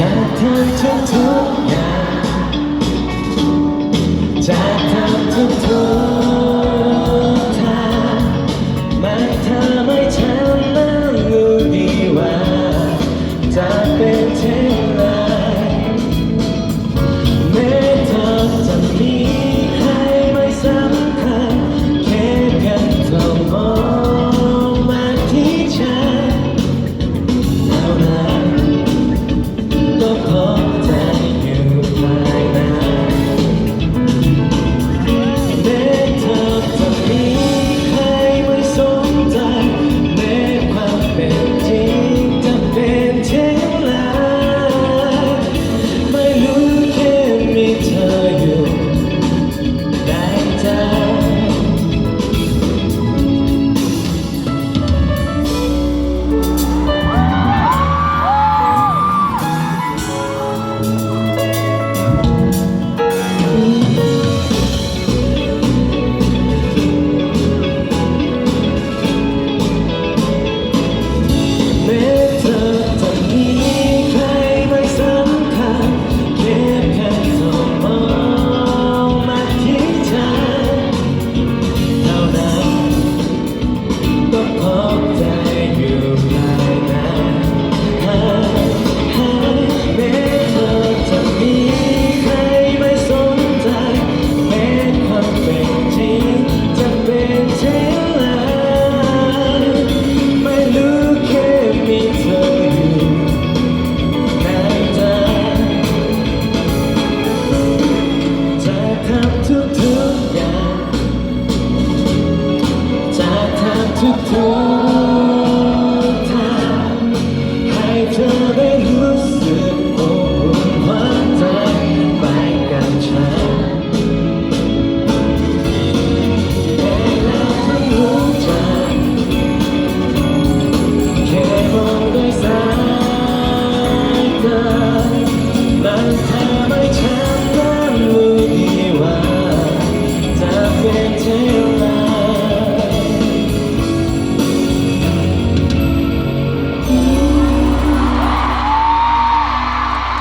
잘못한 척 통해 love. ทุกทุางให้เธอได้รู้สึกอบอุ่นหัวใจไปกับฉันแต่แล้วทั้งหัวใจแค่มองด้วยสายตามันทำให้ฉันรู้ดีว่าจะเป็นเธอ